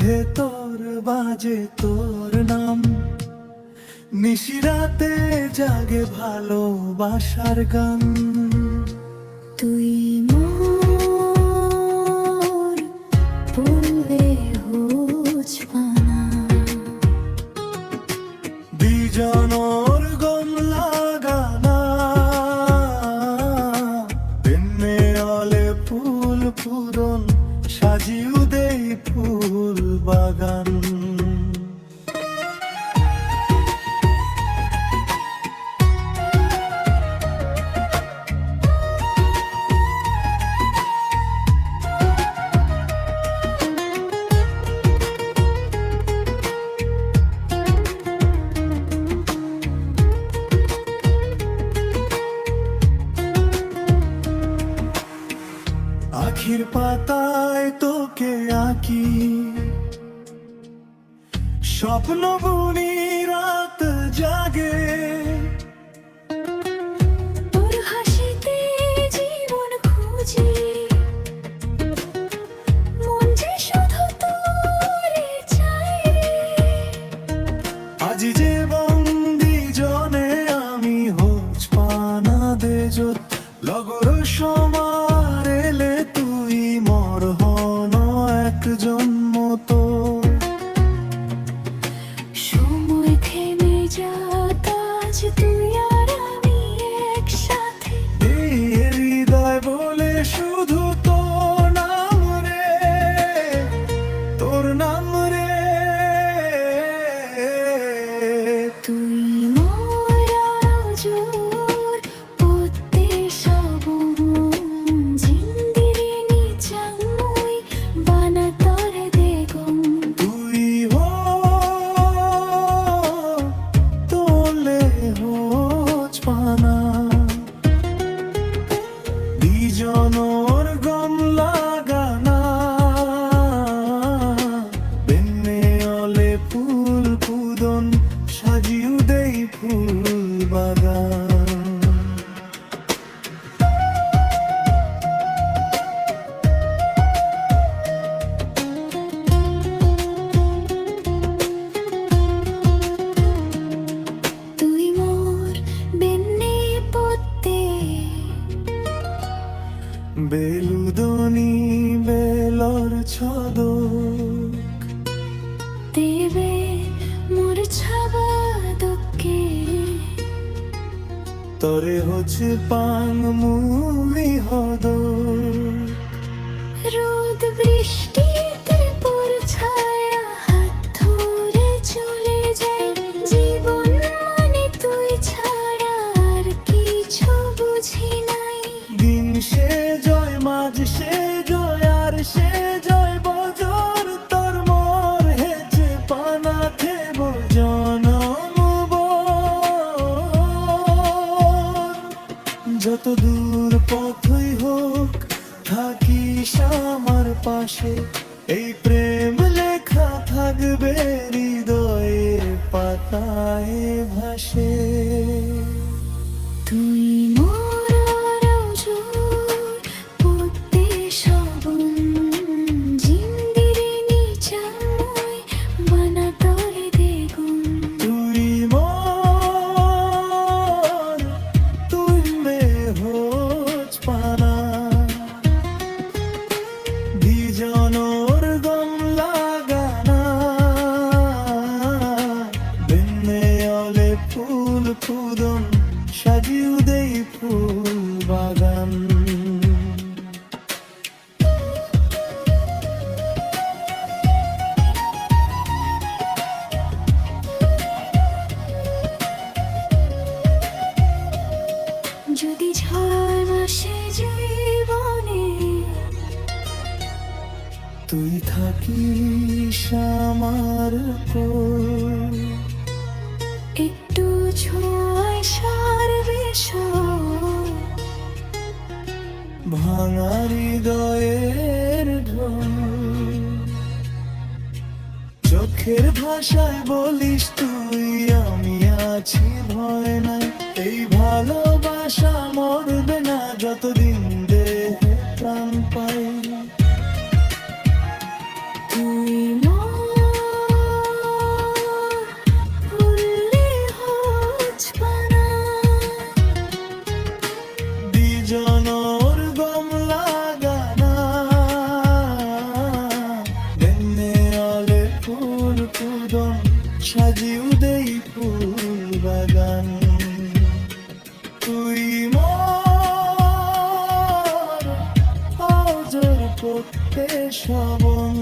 ভেতর বাজে তোর নাম। নিশিরাতে জাগে ভালোবাসার গান। তুই মোর পানা। বিজনর গম লাগানা। দিনে অলে ফুল ফুরন সাজিউ পাতায় তোকে আঁকি। স্বপ্ন বুনি বেলুদনি বেলর ছদক। দেবে মোর ছাবা দকে তরে হচ্ছে পাং মুমি হদ রোদ বৃষ্টিতে পর থেব জনম যত পথই হোক পাশে। এই প্রেম লেখা থাকবে হৃদয়ের পাতায় ভাসে। দেই ফুল বাগান। যদি ঝড় আসে জীবনে তুই থাকিস আমার একটু ছোঁয়ায় সব ভাঙা হৃদয়ের চোখের ভাষায় বলিস তুই আমি আছি ভয় নাই। এই ভালোবাসা আশা সাজিউ দেই ফুল বাগান। তুই মোর করতে শবন